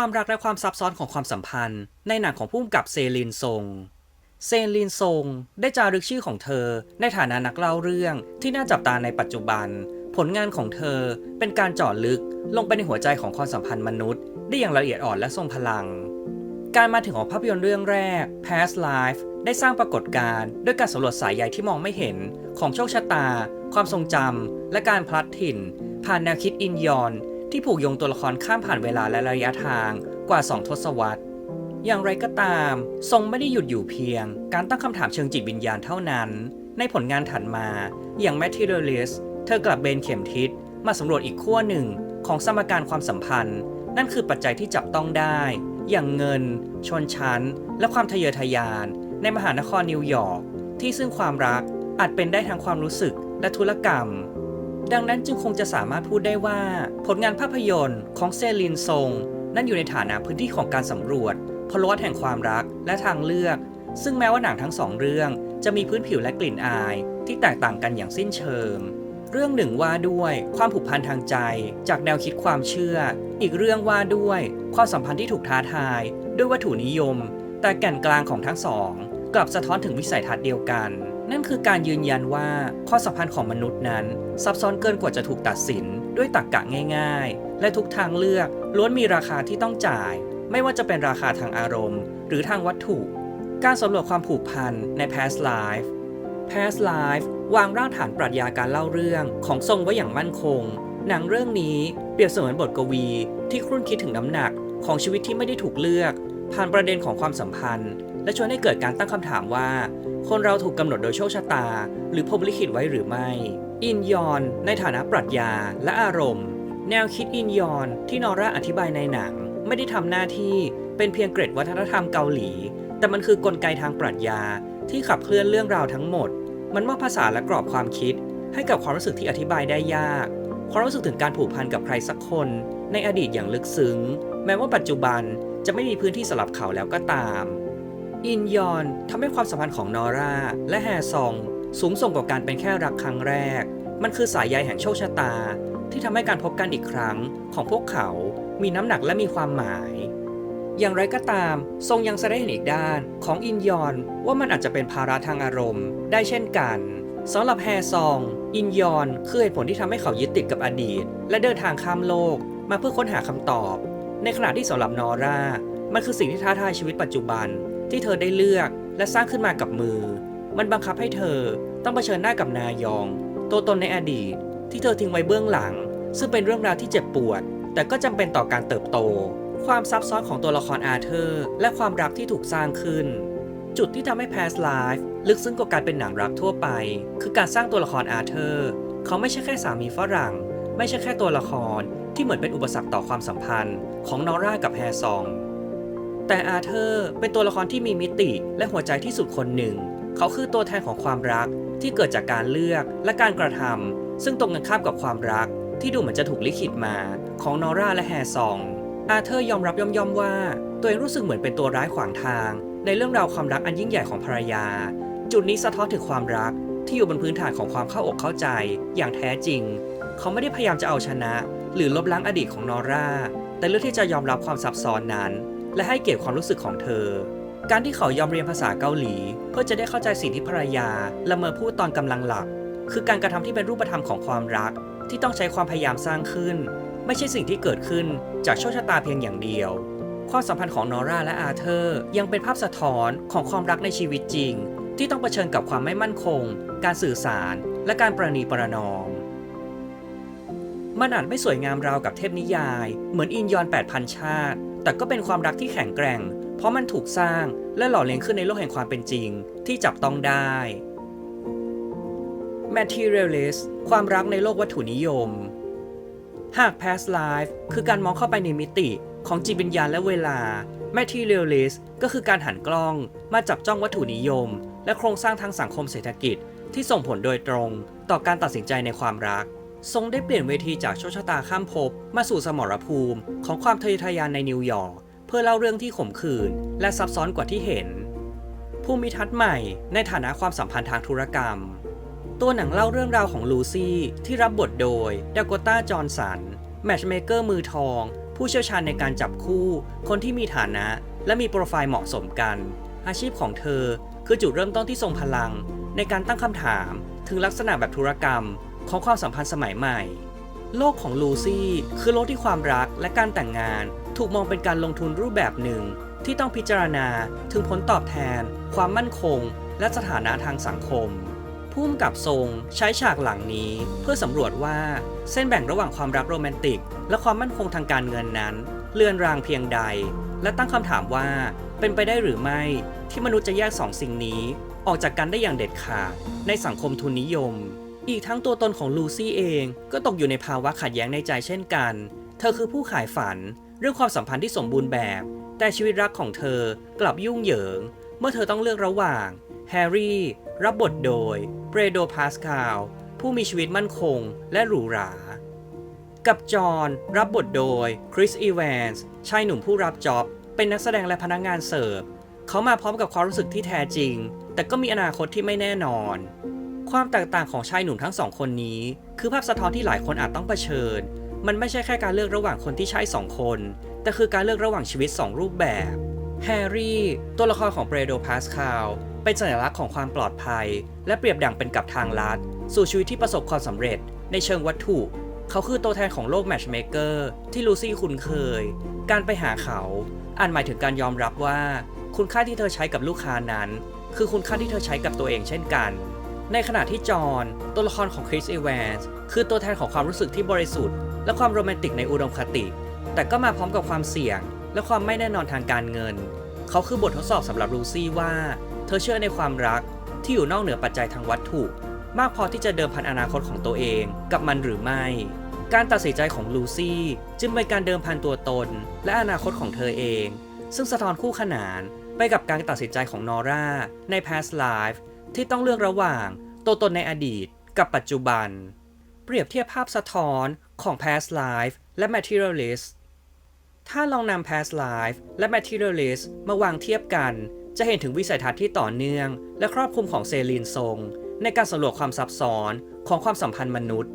ความรักและความซับซ้อนของความสัมพันธ์ ในหนังของผู้กำกับเซลินซง เซลินซงได้จารึกชื่อของเธอ ในฐานะนักเล่าเรื่องที่น่าจับตาในปัจจุบัน ผลงานของเธอเป็นการเจาะลึกลงไปในหัวใจของความสัมพันธ์มนุษย์ ได้อย่างละเอียดอ่อนและทรงพลัง การมาถึงของภาพยนตร์เรื่องแรก Past Life ได้สร้างปรากฏการณ์ด้วยการสำรวจสายใยที่มองไม่เห็น ของโชคชะตา ความทรงจำและการพลัดถิ่น ผ่านแนวคิดอินยอน ที่ผูกโยงตัวละครข้ามผ่านเวลาและระยะทางกว่า 2 ทศวรรษ อย่างไรก็ตาม ทรงไม่ได้หยุดอยู่เพียง การตั้งคำถามเชิงจิตวิญญาณเท่านั้น ในผลงานถัดมาอย่าง Materialist เธอกลับเบนเข็มทิศมาสำรวจอีกขั้วหนึ่งของสมการความสัมพันธ์ นั่นคือปัจจัยที่จับต้องได้ อย่างเงิน ชนชั้น และความทะเยอทะยาน ในมหานครนิวยอร์กที่ซึ่งความรักอาจเป็นได้ทั้งความรู้สึกและธุรกรรม ดังนั้นจึงคงจะสามารถพูดได้ว่า ผลงานภาพยนตร์ของเซลินซง นั่นอยู่ในฐานะพื้นที่ของการสำรวจพลวัตแห่งความรักและทางเลือก ซึ่งแม้ว่าหนังทั้งสองเรื่อง จะมีพื้นผิวและกลิ่นอาย ที่แตกต่างกันอย่างสิ้นเชิง เรื่องหนึ่งว่าด้วยความผูกพันทางใจ จากแนวคิดความเชื่อ อีกเรื่องว่าด้วยความสัมพันธ์ที่ถูกท้าทาย ด้วยวัตถุนิยม แต่แก่นกลางของทั้งสอง กลับสะท้อนถึงวิสัยทัศน์เดียวกัน นั่นคือการยืนยันว่าความสัมพันธ์ของมนุษย์นั้น ซับซ้อนเกินกว่าจะถูกตัดสิน ด้วยตรรกกะง่าย ๆ และทุกทางเลือกล้วนมีราคาที่ต้องจ่าย ไม่ว่าจะเป็นราคาทางอารมณ์ หรือทางวัตถุ การสำรวจความผูกพันใน past life past life วางรากฐานปรัชญาการเล่าเรื่องของทรงไว้อย่างมั่นคง หนังเรื่องนี้เปรียบเสมือนบทกวี ที่ครุ่นคิดถึงน้ำหนักของชีวิตที่ไม่ได้ถูกเลือก ผ่านประเด็นของความสัมพันธ์ และชวนให้เกิดการตั้งคำถามว่า คนเราถูกกำหนดโดยโชคชะตา หรือพรมลิขิตไว้หรือไม่ อินยอนในฐานะปรัชญาและอารมณ์ แนวคิดอินยอนที่นอร่าอธิบายในหนัง ไม่ได้ทำหน้าที่เป็นเพียงเกร็ดวัฒนธรรมเกาหลี แต่มันคือกลไกทางปรัชญาที่ขับเคลื่อนเรื่องราวทั้งหมด มันมอบภาษาและกรอบความคิด ให้กับความรู้สึกที่อธิบายได้ยาก ความรู้สึกถึงการผูกพันกับใครสักคน ในอดีตอย่างลึกซึ้ง แม้ว่าปัจจุบันจะไม่มีพื้นที่สำหรับเขาแล้วก็ตาม อินยอนทำให้ความสัมพันธ์ของนอร่าและแฮซอง สูงส่งกว่าการเป็นแค่รักครั้งแรก มันคือสายใยแห่งโชคชะตา ที่ทำให้การพบกันอีกครั้งของพวกเขามีน้ำหนักและมีความหมาย อย่างไรก็ตาม ทรงยังแสดงเห็นอีกด้านของอินยอนว่ามันอาจจะเป็นภาระทางอารมณ์ ได้เช่นกันสำหรับแฮซอง อินยอนคือเหตุผลที่ทำให้เขายึดติดกับอดีต และเดินทางข้ามโลก มาเพื่อค้นหาคำตอบ ในขณะที่สำหรับนอร่า มันคือสิ่งที่ท้าทายชีวิตปัจจุบัน ที่เธอได้เลือกและสร้างขึ้นมากับมือ มันบังคับให้เธอต้องเผชิญหน้ากับนายอง ตัวตนในอดีต ที่เธอทิ้งไว้เบื้องหลัง ซึ่งเป็นเรื่องราวที่เจ็บปวด แต่ก็จำเป็นต่อการเติบโต ความซับซ้อนของตัวละครอาเธอร์ และความรักที่ถูกสร้างขึ้น จุดที่ทำให้ Past Life ลึกซึ้งกว่าการเป็นหนังรักทั่วไป คือการสร้างตัวละครอาเธอร์ เขาไม่ใช่แค่สามีฝรั่ง ไม่ใช่แค่ตัวละครที่เหมือนเป็นอุปสรรคต่อความสัมพันธ์ ของนอร่ากับแฮซองแต่อาเธอร์เป็นตัวละครที่มีมิติและหัวใจที่สุดคนหนึ่ง เขาคือตัวแทนของความรักที่เกิดจากการเลือกและการกระทำซึ่งตรงกันข้ามกับความรักที่ดูเหมือนจะถูกลิขิตมาของนอร่าและแฮซอง อาเธอร์ยอมรับย่อมๆว่า ตัวเองรู้สึกเหมือนเป็นตัวร้ายขวางทาง ในเรื่องราวความรักอันยิ่งใหญ่ของภรรยา จุดนี้สะท้อนถึงความรักที่อยู่บนพื้นฐานของความเข้าอกเข้าใจอย่างแท้จริง เขาไม่ได้พยายามจะเอาชนะ หรือลบล้างอดีตของนอร่า แต่เลือกที่จะยอมรับความซับซ้อนนั้น และให้เกียรติความรู้สึกของเธอ การที่เขายอมเรียนภาษาเกาหลี เพื่อจะได้เข้าใจสิ่งที่ภรรยาละเมอพูดตอนกำลังหลับ คือการกระทำที่เป็นรูปธรรมของความรัก ที่ต้องใช้ความพยายามสร้างขึ้น ไม่ใช่สิ่งที่เกิดขึ้นจากโชคชะตาเพียงอย่างเดียว ความสัมพันธ์ของนอร่าและอาเธอร์ ยังเป็นภาพสะท้อนของความรักในชีวิตจริง ที่ต้องเผชิญกับความไม่มั่นคง การสื่อสาร และการประนีประนอมมันอาจไม่สวยงามราวกับเทพนิยาย เหมือนอินยอน 8,000 ชาติ แต่ก็เป็นความรักที่แข็งแกร่ง เพราะมันถูกสร้างและหล่อเลี้ยงขึ้นในโลกแห่งความเป็นจริงที่จับต้องได้ Materialist ความรักในโลกวัตถุนิยม หาก past life คือการมองเข้าไปในมิติของจิตวิญญาณและเวลา materialist ก็คือการหันกล้องมาจับจ้องวัตถุนิยม และโครงสร้างทางสังคมเศรษฐกิจที่ส่งผลโดยตรงต่อการตัดสินใจในความรัก ทรงได้เปลี่ยนเวทีจากโชคชะตาข้ามภพมาสู่สมรภูมิของความทะเยอทะยานในนิวยอร์ก เพื่อเล่าเรื่องที่ขมขื่นและซับซ้อนกว่าที่เห็น ภูมิทัศน์ใหม่ในฐานะความสัมพันธ์ทางธุรกรรม ตัวหนังเล่าเรื่องราวของลูซี่ที่รับบทโดยดากต้าจอห์นสันแมชเมเกอร์มือทอง ผู้เชี่ยวชาญในการจับคู่ คนที่มีฐานะและมีโปรไฟล์เหมาะสมกัน อาชีพของเธอคือจุดเริ่มต้นที่ทรงพลัง ในการตั้งคำถามถึงลักษณะแบบธุรกรรมของความสัมพันธ์สมัยใหม่ โลกของลูซี่คือโลกที่ความรักและการแต่งงาน ถูกมองเป็นการลงทุนรูปแบบหนึ่ง ที่ต้องพิจารณาถึงผลตอบแทน ความมั่นคง และสถานะทางสังคมพุ่มกับทรงใช้ฉากหลังนี้เพื่อสำรวจว่าเส้นแบ่งระหว่างความรักโรแมนติก และความมั่นคงทางการเงินนั้น เลื่อนรางเพียงใด และตั้งคำถามว่าเป็นไปได้หรือไม่ที่มนุษย์จะแยกสองสิ่งนี้ ออกจากกันได้อย่างเด็ดขาดในสังคมทุนนิยม อีกทั้งตัวตนของลูซี่เองก็ตกอยู่ในภาวะขัดแย้งในใจเช่นกัน เธอคือผู้ขายฝัน เรื่องความสัมพันธ์ที่สมบูรณ์แบบ แต่ชีวิตรักของเธอกลับยุ่งเหยิง เมื่อเธอต้องเลือกระหว่างแฮร์รี่รับบทโดยเปรโดพาสคาลผู้มีชีวิตมั่นคงและหรูหรา กับจอห์นรับบทโดยคริสอีแวนส์ชายหนุ่มผู้รับจ็อบ เป็นนักแสดงและพนักงานเสิร์ฟ เขามาพร้อมกับความรู้สึกที่แท้จริง แต่ก็มีอนาคตที่ไม่แน่นอน ความแตกต่างของชายหนุ่มทั้งสองคนนี้ คือภาพสะท้อนที่หลายคนอาจต้องเผชิญ มันไม่ใช่แค่การเลือกระหว่างคนที่ใช่สองคน แต่คือการเลือกระหว่างชีวิตสองรูปแบบ แฮร์รี่ ตัวละครของเบรโดพาสคาล เป็นสัญลักษณ์ของความปลอดภัย และเปรียบดั่งเป็นกับทางลัด สู่ชีวิตที่ประสบความสำเร็จ ในเชิงวัตถุ เขาคือตัวแทนของโลกแมชเมเกอร์ที่ลูซี่คุ้นเคย การไปหาเขาอ่านหมายถึงการยอมรับว่า คุณค่าที่เธอใช้กับลูกค้านั้น คือคุณค่าที่เธอใช้กับตัวเองเช่นกัน ในขณะที่จอห์นตัวละครของคริสอีแวนส์คือตัวแทนของความรู้สึกที่บริสุทธิ์ และความโรแมนติกในอุดมคติ แต่ก็มาพร้อมกับความเสี่ยง และความไม่แน่นอนทางการเงิน เขาคือบททดสอบสำหรับลูซี่ว่า เธอเชื่อในความรักที่อยู่นอกเหนือปัจจัยทางวัตถุ มากพอที่จะเดิมพันอนาคตของตัวเองกับมันหรือไม่ การตัดสินใจของลูซี่จึงเป็นการเดิมพันตัวตน และอนาคตของเธอเอง ซึ่งสะท้อนคู่ขนานไปกับการตัดสินใจของนอร่าใน past life ที่ต้องเลือกระหว่างตัวตนในอดีตกับปัจจุบัน เปรียบเทียบภาพสะท้อนของ past life และ materialist ถ้าลองนำ past life และ materialist มาวางเทียบกัน จะเห็นถึงวิสัยทัศน์ที่ต่อเนื่อง และครอบคลุมของเซรีนทรง ในการสำรวจความซับซ้อนของความสัมพันธ์มนุษย์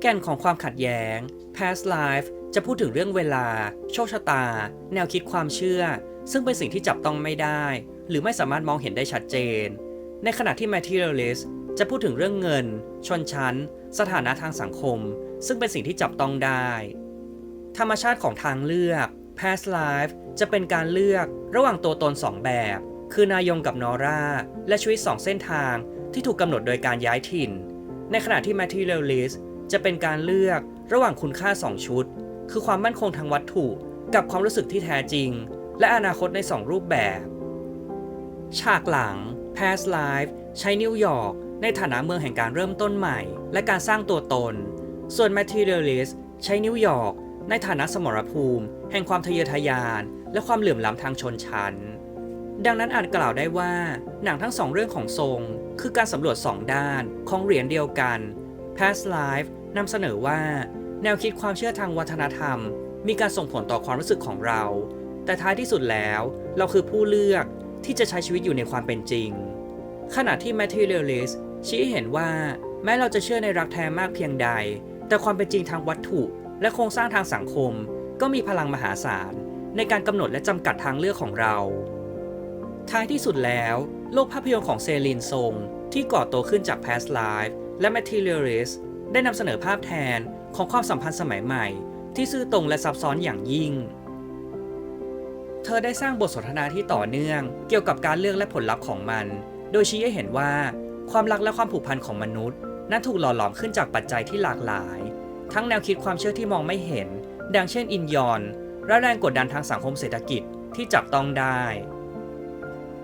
แก่นของความขัดแย้ง past life จะพูดถึงเรื่องเวลา โชคชะตา แนวคิดความเชื่อ ซึ่งเป็นสิ่งที่จับต้องไม่ได้ หรือไม่สามารถมองเห็นได้ชัดเจน ในขณะที่ materialist จะพูดถึงเรื่องเงิน ชนชั้น สถานะทางสังคม ซึ่งเป็นสิ่งที่จับต้องได้ ธรรมชาติของทางเลือก past life จะเป็นการเลือกระหว่างตัวตนสองแบบ คือนายงกับนอร่า และชีวิตสองเส้นทางที่ถูกกำหนดโดยการย้ายถิ่น ในขณะที่ materialist จะเป็นการเลือกระหว่างคุณค่าสองชุด คือความมั่นคงทางวัตถุ กับความรู้สึกที่แท้จริง และอนาคตในสองรูปแบบ ฉากหลัง past life ใช้นิวยอร์ก ในฐานะเมืองแห่งการเริ่มต้นใหม่ และการสร้างตัวตน ส่วน materialist ใช้นิวยอร์กในฐานะสมรภูมิ แห่งความทะเยอทะยาน และความเหลื่อมล้ำทางชนชั้น ดังนั้นอาจกล่าวได้ว่าหนังทั้งสองเรื่องของทรง คือการสำรวจสองด้านของเหรียญเดียวกัน Past Life นำเสนอว่า แนวคิดความเชื่อทางวัฒนธรรม มีการส่งผลต่อความรู้สึกของเรา แต่ท้ายที่สุดแล้ว เราคือผู้เลือกที่จะใช้ชีวิตอยู่ในความเป็นจริง ขณะที่ Materialist ชี้เห็นว่า แม้เราจะเชื่อในรักแท้มากเพียงใด แต่ความเป็นจริงทางวัตถุ และโครงสร้างทางสังคม ก็มีพลังมหาศาล ในการกำหนดและจำกัดทางเลือกของเรา ท้ายที่สุดแล้ว โลกภาพยนตร์ของเซลินซงที่ก่อตัวขึ้นจาก Past Life และ Materialist ได้นำเสนอภาพแทนของความสัมพันธ์สมัยใหม่ ที่ซื่อตรงและซับซ้อนอย่างยิ่ง เธอได้สร้างบทสนทนาที่ต่อเนื่องเกี่ยวกับการเลือกและผลลัพธ์ของมัน โดยชี้ให้เห็นว่า ความรักและความผูกพันของมนุษย์ นั้นถูกหล่อหลอมขึ้นจากปัจจัยที่หลากหลาย ทั้งแนวคิดความเชื่อที่มองไม่เห็น ดังเช่นอินยอน และแรงกดดันทางสังคมเศรษฐกิจที่จับต้องได้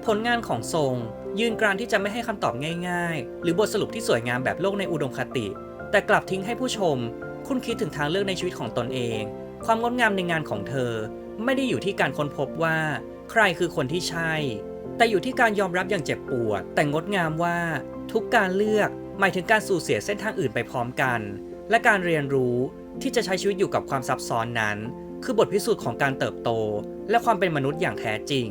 ผลงานของทรง ยืนกรานที่จะไม่ให้คำตอบง่ายๆ หรือบทสรุปที่สวยงามแบบโลกในอุดมคติ แต่กลับทิ้งให้ผู้ชม คุณคิดถึงทางเลือกในชีวิตของตนเอง ความงดงามในงานของเธอ ไม่ได้อยู่ที่การค้นพบว่า ใครคือคนที่ใช่ แต่อยู่ที่การยอมรับอย่างเจ็บปวด แต่งดงามว่า ทุกการเลือกหมายถึงการสูญเสียเส้นทางอื่นไปพร้อมกัน และการเรียนรู้ที่จะใช้ชีวิตอยู่กับความซับซ้อนนั้น คือบทพิสูจน์ของการเติบโต และความเป็นมนุษย์อย่างแท้จริง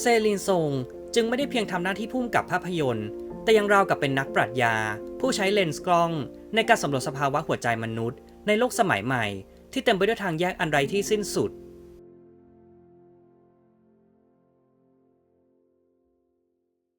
เซลินซงจึงไม่ได้เพียงทำหน้าที่พุ่มกับภาพยนตร์ แต่ยังราวกับเป็นนักปรัชญา ผู้ใช้เลนส์กล้อง ในการสำรวจสภาวะหัวใจมนุษย์ ในโลกสมัยใหม่ ที่เต็มไปด้วยทางแยกอันไร้ที่สิ้นสุด